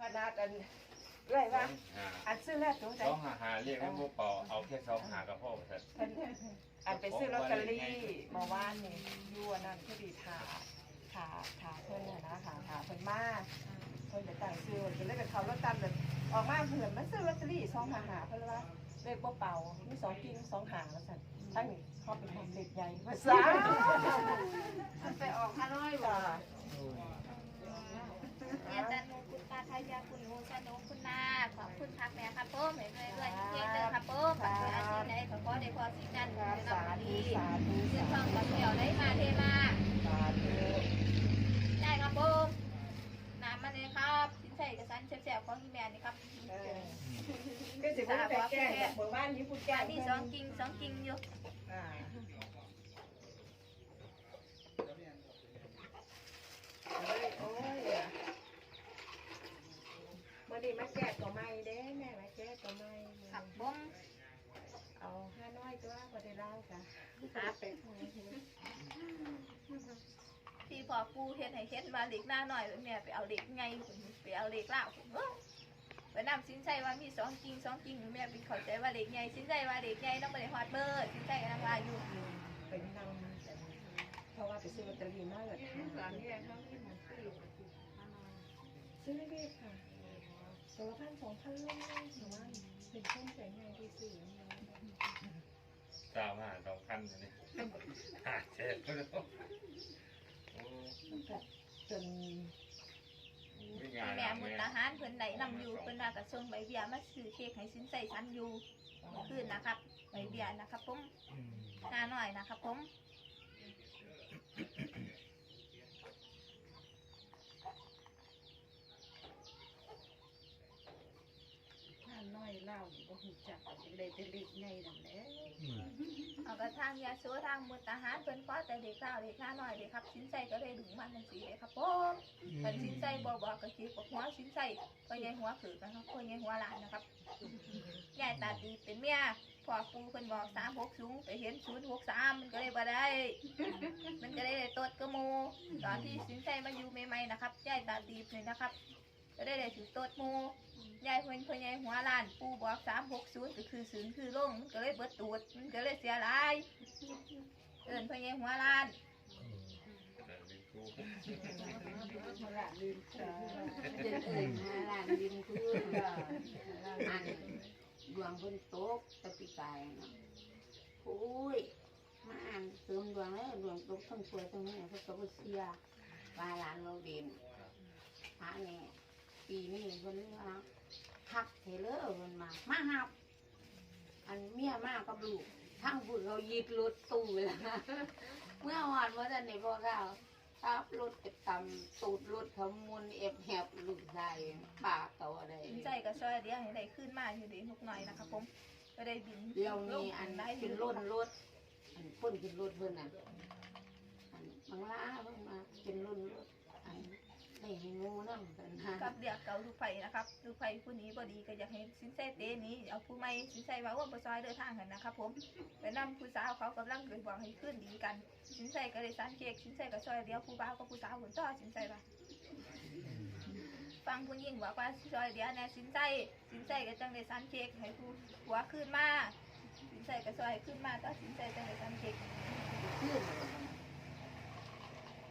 พนาดอันเรื่อยว่าหาอันซื้อแล้วตัวใดสองหาหาเรียกว่าบ่เป่าเอาแค่สองหากับพ่อเถอะเพิ่นอันไปซื้อลอตเตอรี่เมาว่านนี่อยู่อันนั้นพอดีถาถาถาเพิ่นน่ะนะถาถาเพิ่นมาเพิ่นจะตั้งซื้อเพิ่นเลยไปเขารถตันเลยออกมาเผื่อนมันซื้อลอตเตอรี่สองหาหาเพิ่นเลยว่าเลขบ่เป่ามีสองกิ่งสองหางว่าซั่นทั้งนี้เขาเป็นคนเล็กใหญ่ภาษามันไปออกห้าร้อยจ้าบ่เรียนแต่หนู คุณตาทายาคุณหนูสนุกคุณนา ขอบคุณพักแม่ครับผมเรื่อยๆเรื่อยๆเพียงเดินครับผมปัจจุบันที่ไหนขอขอได้พอสิ่งนั้นสาเป็นธุน้ำดีสาธุเรื่องทองกับเกี่ยวได้มาเทมาสาธุได้ครับผมน้ำมาเลยครับสินใส่กระสันแซ่บๆของที่แม่นี่ครับก็สิบ่ได้แก้แบบเมื่อวานนี้พูดแก้มีสองกิ่งสองกิ่งอยู่ อ่าเอ้ยโอ้ย มื่อนี้มาแก้ก็ไม่เด้แม่มาแก้ก็ไม่ครับผมเอาห้าน้อยตัวบ่ได้เล่าจ้ะหาเป็ดที่พอปูเฮ็ดให้เฮ็ดมาเล็กหน้าหน่อยแม่ไปเอาเล็กไงไปเอาเล็กเล่าผมเอ้อไปนำสินใจว่ามีสองกิ่งสองกิ่งแม่เป็นเข้าใจว่าเล็กไงสินใจว่าเล็กไงต้องไปฮอดเบอร์สินใจกำลังว่าอยู่เป็นนำเพราะว่าไปซื้อลอตเตอรี่มาเลยสามแยกเขาที่มันซื้อห้าร้อยซื้อเรื่อยๆค่ะ ตัวละพันสองพันลงเลยหนูว่าเป็นคนใจง่ายที่ซื้อสามหาสองพันอยู่นี่หาเจ็ดก็แล้วโอ้จนไม่งานแม่ละมุแม่นอาหารเพิ่นได้นำอยู่เพิ่นว่ากระทรงใบเบี้ยมาซื้อเค้กให้สินใจสันอยู่คืนนะครับใบเบี้ยนะครับผมหน้าหน่อยนะครับผม ห้าร้อย เหล้าบ่หูจักจังได้แต่เล็กใหญ่นั่นแหละเอากระทางยาโซทางมุนอาหารเพิ่นขอแต่เด็กเล่าเด็กหน้าหน่อยเด็กครับสินใจก็ได้ดึงมันจังซี่เลยครับผมเพิ่นสินใจบ่บอกก็สิบอกหัวสินใจก็ยายหัวคือนะครับก็ยายหัวหลานนะครับยายตาตีเป็นเมียพ่อปู่เพิ่นบอก360ไปเห็น063มันก็เลยบ่ได้ มันก็ได้ได้ตดกระโมตอนที่สินใจมาอยู่ใหม่ๆนะครับยายตาตีบเลยนะครับ ก็ได้ได้ถือตดโมยายเพิ่นเพิ่นยายหัวล้านปูบอกสามหกศูนย์ก็คือศูนย์คือลงมันก็เลยเบิดตูดมันก็เลยเสียหลายเอินเพิ่นยายหัวล้านมาละลืมจ้าเดินเอ่ยมาลานดินพื้นอันดวงบนโต๊ะตะปีกายเนาะโอ้ยมาอ่านเสริมดวงแล้วดวงตกทั้งสวยทั้งนี้เขาก็บ่เสียว่าหลานเราเด่นหาเนี่ย ปีนี้เพิ่นว่าคักเทเลอร์เพิ่นมา มาหับ อันเมียมากกับลูกทั้งบุญเขายีดรถตู้แล้วนะเมื่อวานว่าจะในพ่อข้าวทับรถไปตำตูดรถขมุนเอฟแหบลูกชายปากเขาอะไรสินใจก็ช่วยเลี้ยงให้ได้ขึ้นมาอยู่ดีนุกหน่อยนะครับผมก็ได้บินเดี๋ยวนี้อันได้เป็นรถรถอันพิ่นเป็นรถเพิ่อนน่ะอันบางล้าเพิ่นมาเป็นรุ่นรถอันได้ให้งูนั่งกั นนะกับเดียกเก่าลูกไผ่นะครับลูกไผ่ผู้นี้บ่ดีก็อยากให้สินใจเตหนี้เอาผู้ใหม่สินใจว่าว่าบ่ซอยเดินทางกันนะครับ ผมไปนำผู้สาวเขากำลังเกิดหวังให้ขึ้นดีกัน สินใจก็ได้สันเค้กสินใจก็ช่วยเลี้ยงผู้บ่าวกับผู้สาวคนต่อสินใจว่าฟังผู้หญิงบอกว่าช่วยเลี้ยงแน่สินใจสินใจก็จังได้สันเค้กให้ผู้หัวขึ้นมาสินใจก็ช่วยขึ้นมาต่อสินใจจังได้สันเค้ก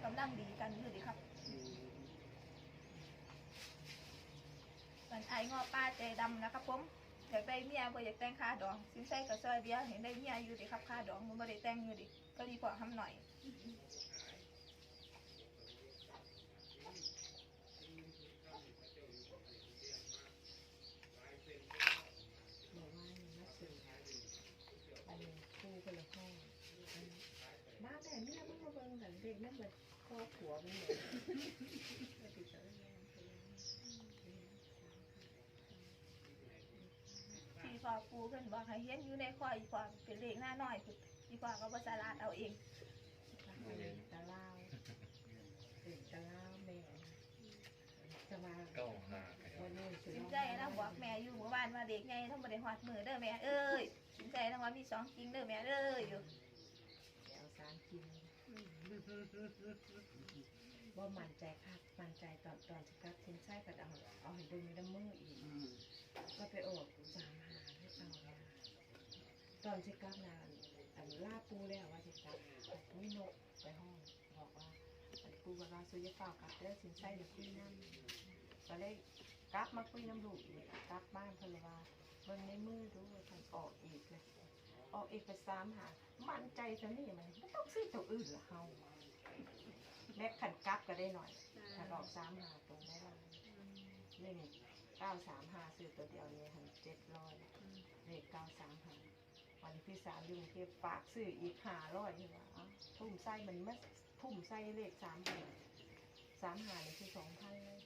กำลังดีกันอยู่ดีครับมัน ไอ้งอป้าใจดำนะครับผมอยากได้เมียบ่อยากแต่งค่าดองสินใจก็ช่วยเลี้ยเห็นได้เมียอยู่ดีครับค่าดองมันบ่ได้แต่งอยู่ดีก็ดีพอทำหน่อยบอกว่ามาซื้ออันนี้คู่คนละข้อมาแต่เมียมันมาเบิ่งกันเด็กนั่นเบิดข้อผัวมันเลย พ่อปูเพิ่นบอกให้เฮ็ดอยู่ในข้ออีพ่อเป็นเลขหน้าน้อยพุ่นอีพ่อก็บ่สลาดเอาเองตะลาวเป็นตะลาวแม่จะมาเก้าหาวันนี้สินใจนะบอกแม่อยู่เมื่อวานว่าเด็กไงทำบ่ได้ฮอดมือเด้อแม่เอ้ยสินใจนะว่ามีสองจริงเด้อแม่เด้ออยู่เอาสารกินบว่ามั่นใจค่ะมั่นใจตอนตอนสิกลับสินใส่ก็เอาเอาให้เบิ่งน้ำมืออีกอืมก็ไปออกสามหาให้ เอาเนี่ยตอนสิกลับนานอันลาปูแล้วว่าสิกลับแต่ไม่นกไปห้องบอกว่าอันปูว่าสุยาเฝ้ากลับเด้อสินใส่เดี๋ยวคุยน้ำก็เลยกลับมาคุยน้ำลูกอีกกลับบ้านเพิ่นเลยว่าเบิ่งในมือดูว่าท่านออกอีกเลยออกอีกไปสามหามั่นใจซะนี่มันไม่ต้องซื้อตัวอื่นละเฮาแม่ขันกลับก็ได้หน่อยถ้าออกสามหาตรงได้ละหนึ่ง เก้าสามห้าซื้อตัวเดียวเนี่ยหันเจ็ดร้อยเลขเก้าสามห้าวันที่สามอยุ่กรุงเทพฝากซื้ออีกห้าร้อยว่าเอ้าทุ่มไส้มันไม่ทุ่มไส้เลขสามหาสามหานี่คือสองพันเลย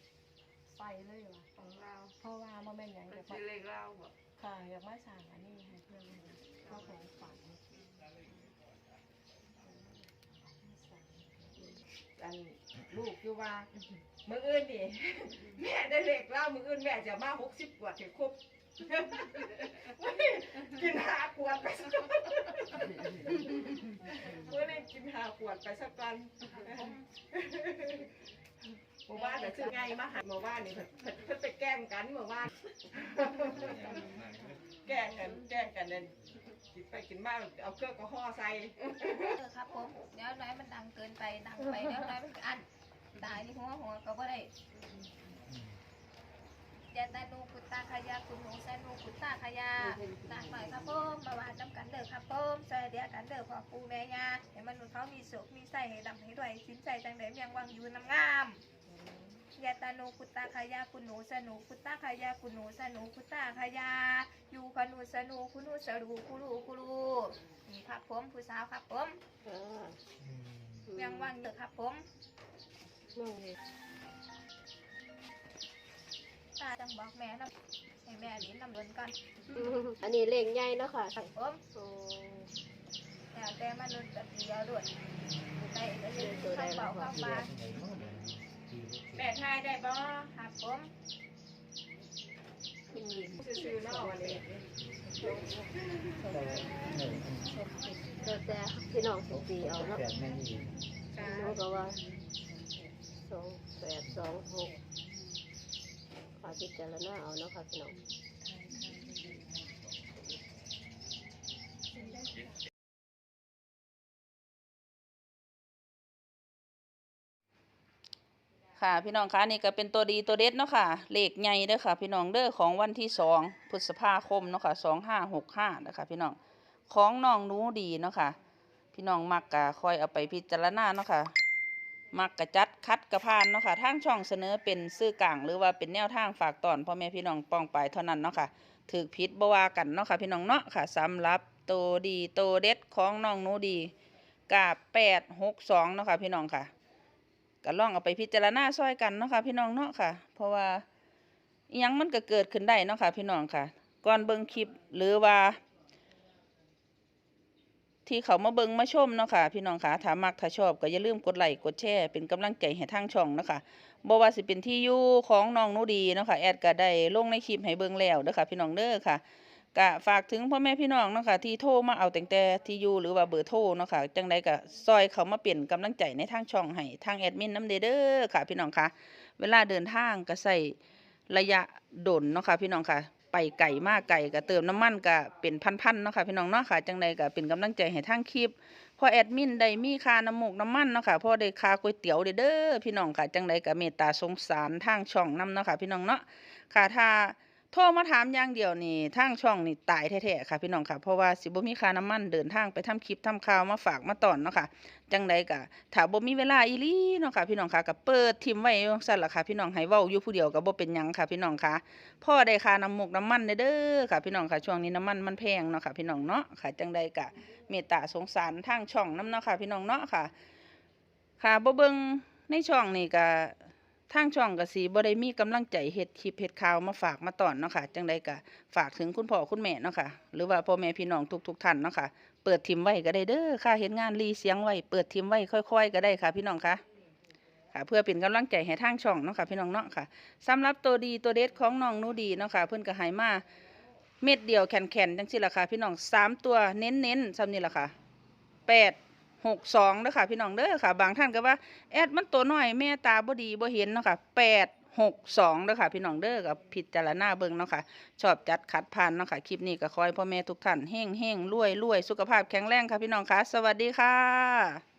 ใส่เลยว่ะของเราเพราะว่าโมเมนต์ยังเป็นจะชื่อเลขเราบ่ค่ะอยากมาสั่งอันนี้ให้เพื่อนเลยก็ของฝัน อันลูกอยู่ว่ามืออื่นนี่แม่ได้เล็กเล่ามืออื่นแม่จะมาหกสิบกว่าถึงครบกินหาขวดไปสักก่อนเมื่อนี้กินหาขวดไปสักกันหมู่บ้านแต่ชื่อไงมาหาหมู่บ้านนี่เพิ่นไปแกล้งกันหมู่บ้านแกล้งกันแกล้งกันเนี่ย กินไปกินมาเอาเครื่องกระห่อใส่เออครับผมเดี๋ยวน้อยมันดังเกินไปดังไปเดี๋ยวน้อยมันอันตายที่หัวหัวก็บ่ได้ยาตานูกุตตาขยาคุณหนูสนูกุตตาขยาตาหน่อยครับผมมาวาดน้ำกันเด้อครับผมซอยเดียกันเด้อพ่อปูแม่ยาให้มนุษย์เขามีสุขมีใส่ให้ดำให้ด้วยสินใจจังได๋ยังวังอยู่น้ำงาม ยาตานูกุตตาขยาคุณหนูสนูกุตตาขยาคุณหนูสนูกุตตาขยาอยู่ขนูสนูคุณหนูสรูคุรูคุรูนี่ครับผมผู้สาวครับผมยังว่างเด้อครับผมตาจังบอกแม่นะให้แม่ลิ้นนำเงินก่อนอันนี้เลขใหญ่เนาะค่ะครับผมโอ้แล้วแต่มนุษย์แบบเดียวด้วยในก็ยืนข้างเบาข้างบาน แม่ทายได้บ่ครับผมซื้อๆเนาะวันนี้แล้วแต่พี่น้องสิตีเอาเนาะจ้าน้องก็ว่าสองแปดสองหกขอพิจารณาเอาเนาะค่ะพี่น้อง ค่ะ พี่น้องคะนี่ก็เป็นตัวดีตัวเด็ดเนาะค่ะเลขใหญ่เด้อค่ะ พี่น้องเด้อของวันที่สองพฤษภาคมเนาะค่ะสองห้าหกห้านะคะพี่น้องของน้องนู้ดีเนาะค่ะ พี่น้องมักกะคอยเอาไปพิจารณาเนาะค่ะมักกะจัดคัดกระพานเนาะค่ะทางช่องเสนอเป็นซื่อกลางหรือว่าเป็นแนวทางฝากตอนพ่อแม่พี่น้องปองไปเท่านั้นเนาะค่ะถือพิษบวากันเนาะค่ะ พี่น้องเนาะค่ะสำหรับตัวดีตัวเด็ดของน้องนู้ดีกาแปดหกสองเนาะค่ะพี่น้องค่ะ ก็ลองเอาไปพิจารณาซอยกันเนาะค่ะพี่น้องเนาะค่ะ เพราะว่ายังมันก็เกิดขึ้นได้เนาะค่ะพี่น้องค่ะก่อนเบิ่งคลิปหรือว่า ที่เขามาเบิ่งมาชมเนาะค่ะ พี่น้องค่ะถ้ามักถ้าชอบก็อย่าลืมกดไลค์กดแชร์เป็นกำลังใจให้ทางช่องเนาะค่ะบ่ว่าสิเป็นที่อยู่ของน้องนูดีเนาะค่ะแอดก็ได้ลงในคลิปให้เบิ่งแล้วเด้อค่ะพี่น้องเด้อค่ะ ก็ฝากถึงพ่อแม่พี่น้องเนาะค่ะที่โทรมาเอาแต่งแต่ที่อยู่หรือว่าเบอร์โทรเนาะค่ะจังใดก็ซอยเขามาเปลี่ยนกำลังใจในทางช่องให้ทางแอดมินน้ำเดอเด้อค่ะพี่น้องค่ะ เวลาเดินทางก็ใส่ระยะดนเนาะค่ะพี่น้องค่ะ ไปไก่มากไก่ก็เติมน้ำมันก็เป็นพันๆเนาะค่ะพี่น้องเนาะค่ะจังใดก็เป็นกำลังใจให้ทางคลิปพอแอดมินได้มีค่าน้ำมูกน้ำมันเนาะค่ะพอได้ค่าก๋วยเตี๋ยวเด้อดพี่น้องค่ะจังใดก็เมตตาสงสารทางช่องนํเนาะค่ะพี่น้องเนาะค่ะถ้า โทรมาถามอย่างเดียวนี่ทางช่องนี่ตายแท้ๆค่ะ พี่น้องค่ะ เพราะว่าสิบ่มีค่าน้ำมันเดินทางไปทำคลิปทำข่าวมาฝากมาตอนเนาะค่ะ จังใดก็ถ้าบ่มีเวลาอีหลีเนาะค่ะ พี่น้องค่ะก็เปิดทิมไว้จังซั่นล่ะค่ะ พี่น้องให้เว้าอยู่ผู้เดียวก็บ่เป็นหยังค่ะ พี่น้องค่ะพ่อได้ค่าน้ำมกน้ำมันเด้อเด้อค่ะ พี่น้องค่ะช่วงนี้น้ำมันมันแพงเนาะค่ะ พี่น้องเนาะค่ะ จังใดก็เมตตาสงสารทางช่องนํเนาะค่ะ พี่น้องเนาะค่ะ ค่ะบ่เบิ่งในช่องนี่ก็ ทางช่องก็สิบ่ได้มีกำลังใจเฮ็ดคลิปเฮ็ดข่าวมาฝากมาตอนเนาะค่ะจังใดก็ฝากถึงคุณพ่อคุณแม่เนาะค่ะหรือว่าพ่อแม่พี่น้องทุกๆท่านเนาะค่ะเปิดทิมไว้ก็ได้เด้อค่ะเห็นงานรีเสียงไว้เปิดทิมไว้ค่อย ๆ ก็ได้ค่ะ พี่น้องค่ะค่ะเพื่อเป็นกำลังใจให้ทางช่องเนาะค่ะพี่น้องเนาะค่ะสำหรับตัวดีตัวเด็ดของน้องนูดีเนาะค่ะเพิ่อนก็ให้มาเม็ดเดียวแข็งๆจังซี่ล่ะค่ะพี่น้องสามตัวเน้นๆซ้ำนี่ล่ะค่ะแปด หกสองเด้อค่ะ พี่น้องเด้อค่ะ บางท่านก็ว่าแอดมันตัวน้อยแม่ตาบ่ดีบ่เห็นเนาะค่ะแปดหกสองเด้อค่ะ พี่น้องเด้อกับพิจารณาเบิ่งเนาะค่ะ ชอบจัดขัดพันเนาะค่ะ คลิปนี้ก็คอยพ่อแม่ทุกท่านเฮงเฮงรวยรวยสุขภาพแข็งแรงค่ะพี่น้องค่ะ สวัสดีค่ะ